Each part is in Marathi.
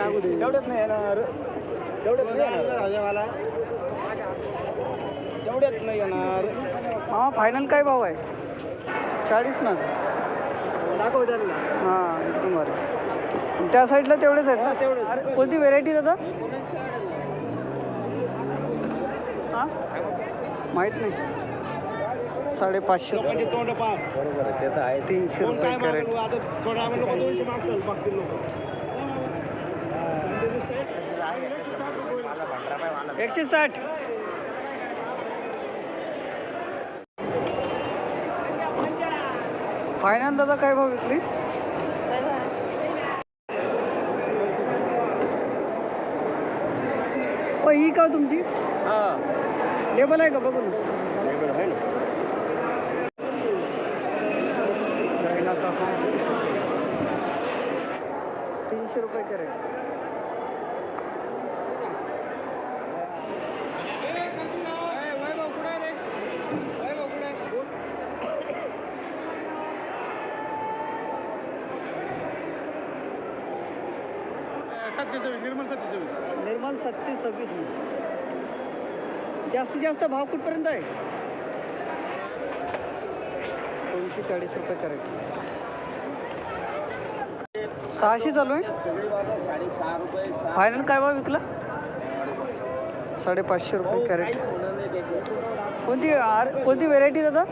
तेवढ्यात नाही येणार. तेवढ्यात नाही येणार. तेवढ्यात नाही येणार. मामा फायनल काय भाव आहे? चाळीस ना. दाखव त्यांना. हां एकदम बरं त्या साईडला तेवढेच आहेत. ना तेवढेच. अरे कोणती व्हेरायटी दादा? हां? माहीत नाही. साडेपाचशे तीनशे रुपये कॅरेट मागेल आता थोडा वेळ लोक दोनशे मागतील मागतील लोक एकशे साठ. फायनल दादा काय भाव विकली? ओ ही का हो तुमची? लेबल आहे का बघून? तीनशे रुपये कॅरेट. निर्मल सातशे सव्वीस. जास्तीत जास्त भाव कुठपर्यंत आहे? दोनशे चाळीस रुपये कॅरेट. सहाशे चालू आहे? फायनल काय भाव विकला? साडेपाचशे रुपये कॅरेट. कोणती आर कोणती व्हेरायटी दादा?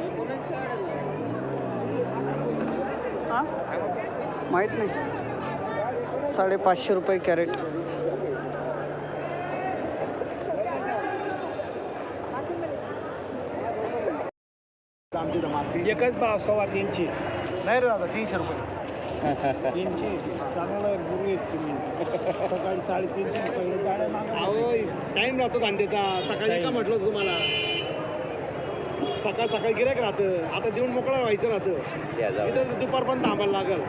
हां? माहीत नाही. साडेपाचशे रुपये कॅरेट. आमची धमाल एकच भाव सव्वा तीनशे. नाही रे दादा तीनशे रुपये. तीनशे. चांगला गुरु आहेत तुम्ही. सकाळी साडेतीनशे पहिले गाड्या अहो टाईम राहतो धंद्याचा सकाळी का म्हटलं तुम्हाला? सकाळ सकाळी गिरायक राहतं. आता देऊन मोकळा व्हायचं राहतं. इथं दुपार पण थांबायला लागल.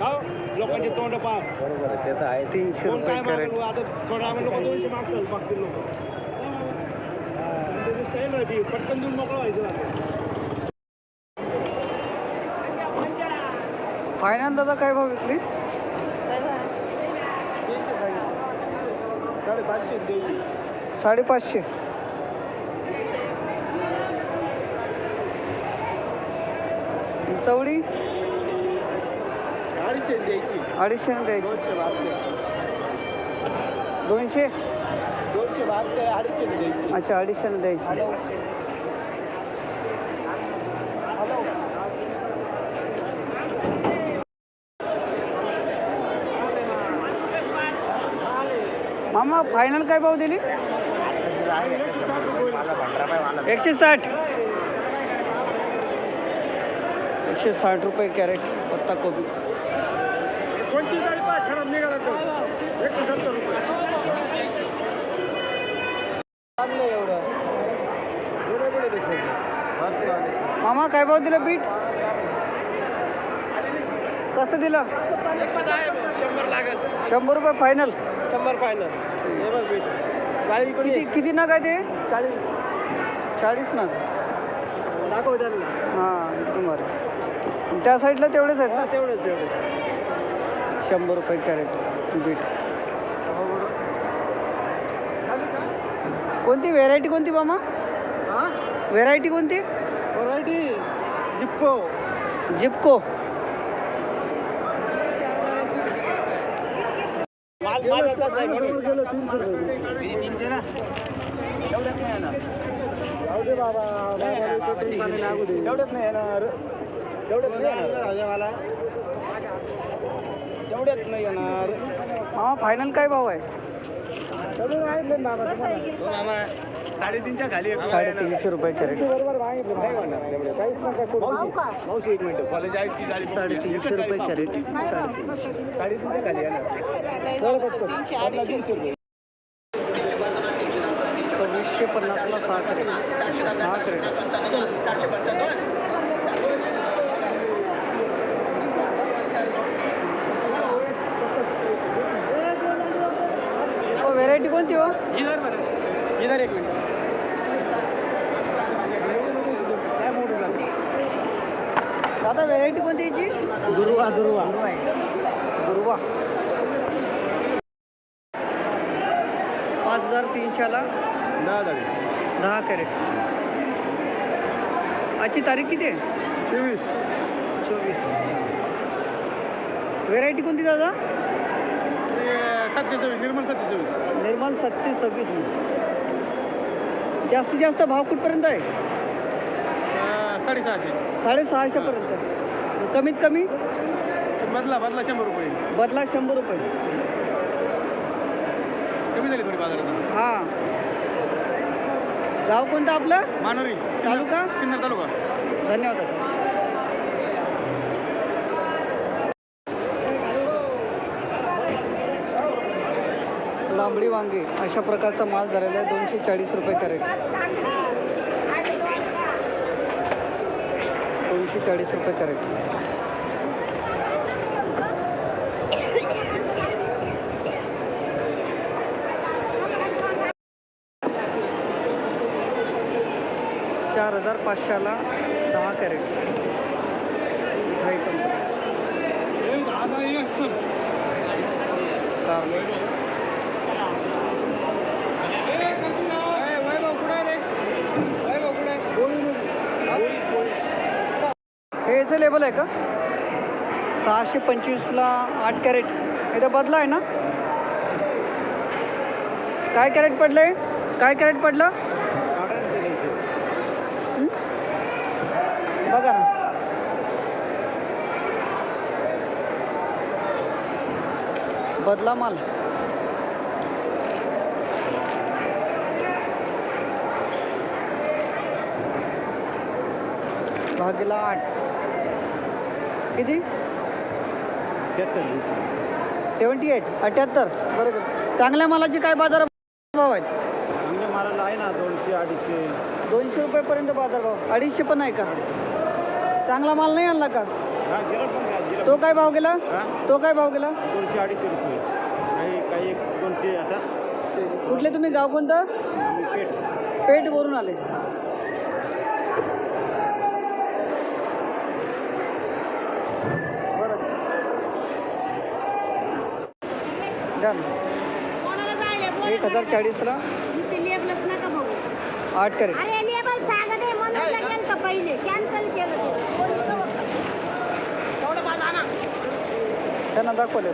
का हो? लोकांचे तोंड पार बरोबर आहे ते तर आहे. तीनशे कोण रुपये काय मागेल? आता थोडा लोक दोनशे मागतील मागतील लोक. पटकन देऊन मोकळं व्हायचं राहतं. फायनल दादा काय भाव विकली साडेपाचशे. चवडी अडीचशे द्यायची. दोनशे? अच्छा अडीचशे द्यायची. मामा फायनल काय भाव दिली? एकशे साठ. एकशे साठ रुपये कॅरेट पत्ता कोबी. मामा काय भाव दिलं बीट? कसं दिलं? शंभर लागेल शंभर रुपये फायनल शंभर फायनल हे बघ पण किती किती नग आहे ते चाळीस. चाळीस नग. दाखव त्यांना. हां बरं त्या साईडला तेवढेच आहेत ना? तेवढंच तेवढंच. शंभर रुपये कॅरेट बीट कोणती? व्हेरायटी कोणती मामा? हां? व्हेरायटी कोणती? व्हरायटी जिप्पो जिपको. माल माल कसा आहे गेलो तीनशे ना? तेवढ्यात नाही बाबा तेवढ्यात नाही येणार. तेवढ्यात नाही येणार मला तेवढ्यात नाही येणार. हा फायनल काय भाव आहे? साडेतीनच्या खाली एक साडेतीनशे रुपये कॅरेट. बरोबर नाही मावशी एक मिनिट कॉलेज आहे ती गाडी साडेतीनशे रुपये कॅरेट. साडेतीनशे साडेतीनच्या खाली पन्नास सव्वीसशे पन्नासला सहा करेट. सहा व्हेरायटी कोणती हो? इधर बरं इधर एक मिनिट. दादा व्हेरायटी कोणती याची? दुर्वा दुर्वा. दुर्वा पाच हजार तीनशेला? दहा झाले दहा कॅरेट. आजची तारीख किती आहे? चोवीस. चोवीस. व्हेरायटी कोणती दादा? सातशे निर्मल सातशे चोवीस निर्मल सातशे सव्वीस. जास्तीत जास्त भाव कुठपर्यंत आहे? साडेसहाशे. साडेसहाशेपर्यंत कमीत कमी? बदला बदला शंभर रुपये. बदला शंभर रुपये. कमी झाली थोडी बाजारात. हां. गाव कोणतं आपलं? मानोरी तालुका? सिन्नर तालुका. धन्यवाद तांबडी वांगे अशा प्रकारचा माल झालेला आहे दोनशे चाळीस रुपये कॅरेट. दोनशे चाळीस रुपये कॅरेट. चार हजार पाचशेला दहा कॅरेट. मिठाई कंपनी लेबल आहे का? सहाशे पंचवीसला आठ कॅरेट. इथं बदला आहे ना? काय कॅरेट पडलंय? काय कॅरेट पडलं? बघा ना. बदला माल. भागीला आठ. किती? सेवन्टी एट अठ्याहत्तर. बरोबर. चांगल्या मालाचे काय बाजार भाव आहेत आहे ना दोनशे अडीचशे. दोनशे रुपयेपर्यंत बाजारभाव. अडीचशे पण आहे का? चांगला माल नाही आणला का? तो काय भाव गेला? तो काय भाव गेला? दोनशे अडीचशे रुपये. काही दोनशे असा. कुठले तुम्ही? गाव कोणतं? पेठ. वरून आले द्या ना. कोणाला जायला बोल एक हजार चाळीसला इथे लेबलच नका बघू आठ कॅरेट अरे लेबल सांगा ते म्हणून लगेन का पहिले कॅन्सल केलं ते कोणी इथं बघतं. तेवढं बाद आणा. त्यांना दाखवले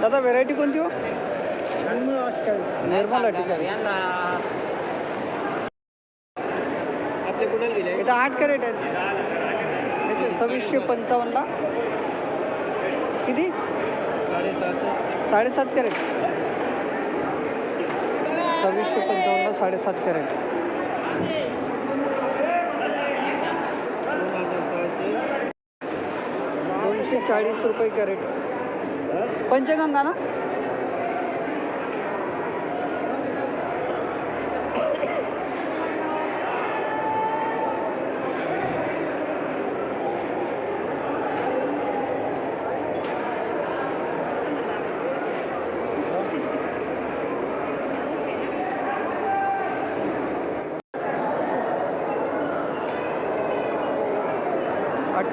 दादा व्हेरायटी कोणती हो? निर्मल अठ्ठेचाळीस. इथं आठ कॅरेट आहेत. याचे सव्वीसशे पंचावन्नला. किती? साडेसात कॅरेट. सव्वीसशे पंचावन्नला साडेसात कॅरेट. दोनशे चाळीस रुपये कॅरेट. पंचगंगा ना?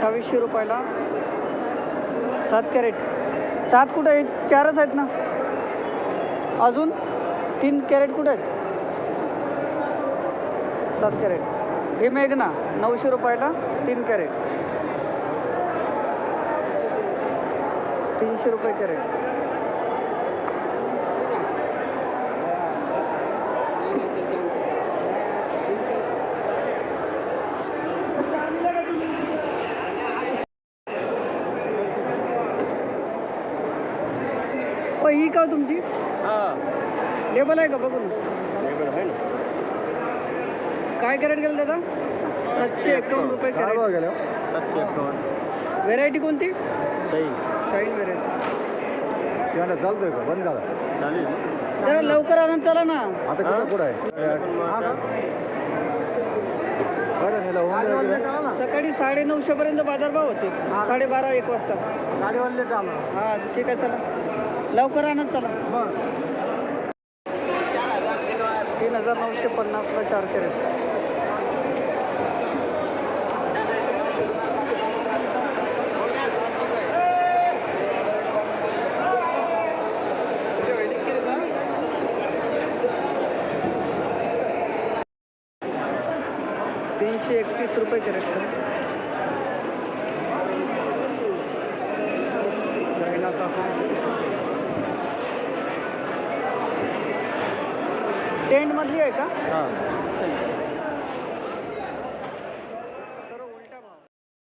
अठ्ठावीसशे रुपयाला. सात कॅरेट. सात कुठं आहेत? चारच आहेत ना. अजून तीन कॅरेट कुठं आहेत? सात कॅरेट. हे मेघना नऊशे रुपयाला तीन कॅरेट. तीनशे रुपये कॅरेट. का हो तुमची? हां. लेबल आहे का बघून? आहे ना. काय कॅरेट गेलं दादा? सातशे एकावन्न रुपये कॅरेट. गेले सातशे एकावन्न. व्हेरायटी कोणती? सही शाईन व्हेरायटी शिवाना चालतोय का? बंद झाला. चालेल. जरा लवकर आणून चला ना. आता कुठं कुठं आहे? बरं नेला होऊन सकाळी साडे नऊशे पर्यंत बाजारभाव होते. साडेबारा एक वाजता. हा ठीक आहे चला. लवकर आणत चला. तीन हजार नऊशे पन्नासला चार कॅरेट. तीनशे एकतीस रुपये कॅरेट. चायना का टेंटमधली आहे का? हां.